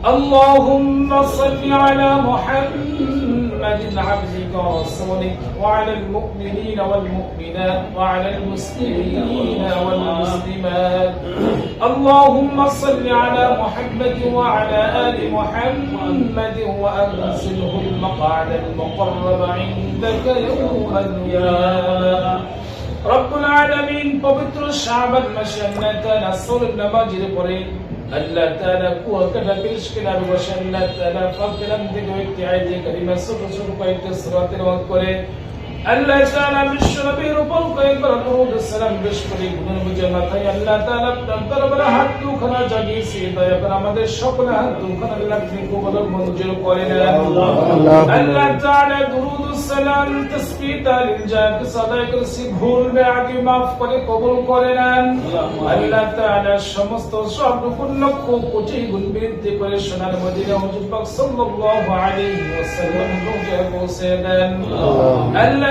اللهم صل على محمد عبدك ورسولك وعلى المؤمنين والمؤمنات وعلى المسلمين والمسلمات اللهم صل على محمد وعلى آل محمد وأنزله المقعد المقرب عندك يوم القيامة رب العالمين পবিত্র শাবান মাসে আল্লাহ তাআলা সুরত নামাজের পরে আল্লাহ তাআলা কুয়াকাটা পেশ করে বসে আল্লাহ তাআলা ফাকরাম থেকে একটি আয়াতে কারিমা ছোট ছোট কয়েকটা সূরা তেলাওয়াত করে আল্লাহ তাআলা বিশ্ব উপর কয়েকবার দরুদ সালাম পেশ করে গুণ বুঝে মাথায় আল্লাহ তাআলা আপনার দরবারে হাত দুখানা জাগিয়েছে দয়া করে আমাদের সকলে হাত দুখানা আল্লাহ আপনি কবুল মঞ্জুর করে নেন আল্লাহ তাআলা দরুদ সালাম তসবিহ তালিল জাত সদাই করছি ভুল বেআদি মাফ করে কবুল করে নেন আল্লাহ তাআলা সমস্ত সব রকম লক্ষ কোটি গুণ বৃদ্ধি করে সোনার মদিনা হুজুর পাক সাল্লাল্লাহু আলাইহি ওয়াসাল্লাম পৌঁছে দেন। আল্লাহ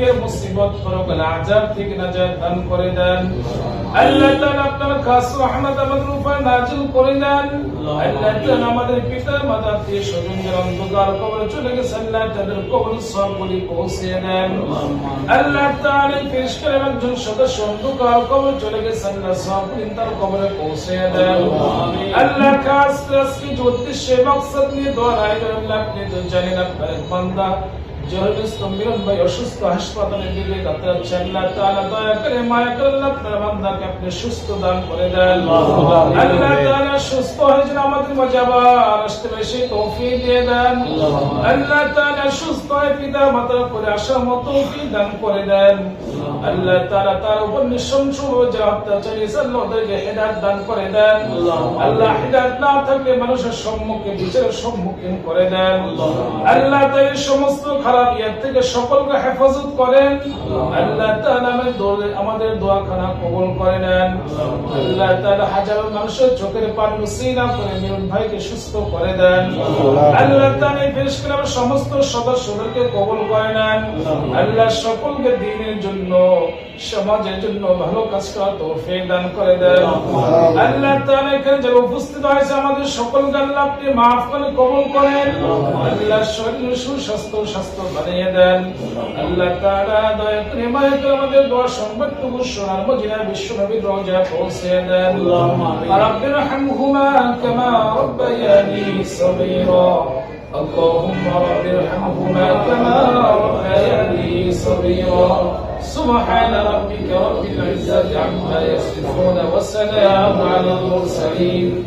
দুনিয়ার মুসিবত পরকাল আযাব থেকে নাজাত দান করে দেন। আল্লাহ তাআলা আপনার খাস রহমত আমাদের উপর নাজিল করে দেন। আল্লাহ তাআলা আমাদের পিতা মাতা স্বজন যারা অন্ধকার কবরে চলে গেছে। আল্লাহ তাদের কবর সবগুলি পৌঁছে দেন। আল্লাহ তাআলা পেশ করে একজন সদস্য অন্ধকার কবরে চলে গেছে। আল্লাহ সবগুলি তার কবরে পৌঁছে দেন। আল্লাহ খাস, আজকে যে উদ্দেশ্যে মকসদ নিয়ে দোয়া আল্লাহ আপনি তো জানেন আপনার বান্দা জহরুস্ত মিলন ভাই অসুস্থ হাসপাতালে দিলে ডাক্তার আল্লাহ তাআলা দয়া করে মায়া করে আপনার বান্দাকে আপনি সুস্থ দান করে দেন। আল্লাহ সুস্থ হয়ে যেন আমাদের মাঝে আবার আসতে তৌফিক দিয়ে দেন। আল্লাহ তাআলা সুস্থ হয়ে পিতা মাতার করে আসার মতো দান করে দেন। আল্লাহ তাআলা তার উপর নিঃসংস যে অত্যাচারী দান করে দেন। আল্লাহ হেদায়েত না থাকলে মানুষের সম্মুখে বিচারের সম্মুখীন করে দেন। আল্লাহ তাই সমস্ত খারাপ ইয়ার থেকে সকলকে হেফাজত করেন। আল্লাহ তাআলা আমাদের আমাদের দোয়াখানা কবুল করে নেন। আল্লাহ তাআলা হাজারো মানুষের চোখের পানি মুসিনা করে মিলন ভাইকে সুস্থ করে দেন। আল্লাহ। তাআলা এই বেশ সমস্ত সদস্যদেরকে কবুল করে নেন। আল্লাহ। সকলকে দিনের জন্য সমাজের জন্য ভালো কাজ করার তৌফিক দান করে দেন। আল্লাহ। তাআলা এখানে যারা উপস্থিত হয়েছে আমাদের সকলকে আল্লাহ আপনি মাফ করে কবুল করেন। আল্লাহ। শরীর সুস্বাস্থ্য স্বাস্থ্য বানিয়ে দেন। আল্লাহ তাআলা দয়া করে আমাদের দোয়া সংবাদটুকু শোনার মদিনা বিশ্ব নবীর পৌঁছে দেন। ارحمهما كما ربياني صغيرا. اللهم رب ارحمهما كما ربياني صغيرا. سبحان ربك رب العزة عما يصفون وسلام على المرسلين.